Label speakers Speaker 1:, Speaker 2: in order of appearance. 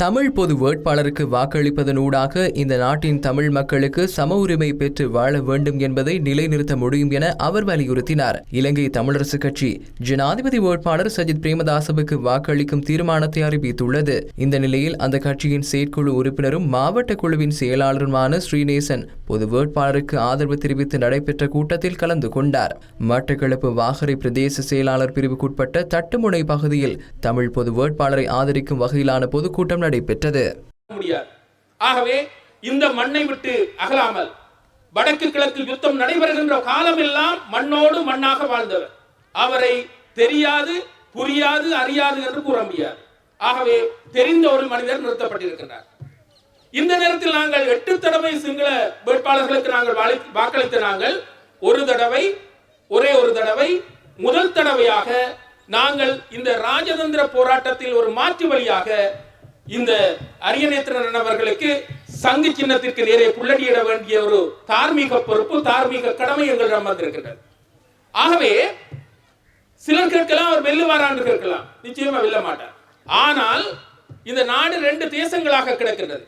Speaker 1: தமிழ் பொது வேட்பாளருக்கு வாக்களிப்பதனூடாக இந்த நாட்டின் தமிழ் மக்களுக்கு சம உரிமை பெற்று வாழ வேண்டும் என்பதை நிலைநிறுத்த முடியும் என அவர் வலியுறுத்தினார். இலங்கை தமிழரசு கட்சி ஜனாதிபதி வேட்பாளர் சஜித் பிரேமதாசவுக்கு வாக்களிக்கும் தீர்மானத்தை அறிவித்துள்ளது. இந்த நிலையில் அந்த கட்சியின் செயற்குழு உறுப்பினரும் மாவட்ட குழுவின் செயலாளருமான ஸ்ரீநேசன் பொது வேட்பாளருக்கு ஆதரவு தெரிவித்து நடைபெற்ற கூட்டத்தில் கலந்து கொண்டார். மட்டக்களப்பு வாகரை பிரதேச செயலாளர் பிரிவுக்குட்பட்ட தட்டுமுனை பகுதியில் தமிழ் பொது வேட்பாளரை ஆதரிக்கும் வகையிலான பொதுக்கூட்டம் நடைபெற்றது
Speaker 2: முடியாது. ஆகவே இந்த மண்ணை விட்டு அகலாமல் வடக்கு கிழக்கு யுத்தம் நடைபெறுகின்ற காலமெல்லாம் மண்ணோடு மண்ணாக வாழ்ந்தவர். அவரை தெரியாது புரியாது அறியாது என்று கூற முடியாது. ஆகவே தெரிந்த ஒரு மனிதர் நிறுத்தப்பட்டிருக்கிறார் இந்த நேரத்தில் நாங்கள் எட்டு தடவை சிங்கள வேட்பாளர்களுக்கு நாங்கள் வாக்களித்த நாங்கள் ஒரு தடவை ஒரே ஒரு தடவை முதல் தடவையாக நாங்கள் இந்த ராஜதந்திர போராட்டத்தில் ஒரு மாற்று வழியாக இந்த அரியநேத்திரன் அவர்களுக்கு சங்கு சின்னத்திற்கு நேரே புள்ளடியிட வேண்டிய ஒரு தார்மீக பொறுப்பு தார்மீக கடமை எங்களிடம் வந்திருக்கின்றது ஆகவே சிலர் கேட்கலாம் அவர் வெல்லுவாரான்னு இருக்கலாம் கேட்கலாம். நிச்சயமா வெல்ல மாட்டார். ஆனால் இந்த நாடு ரெண்டு தேசங்களாக கிடக்கின்றது.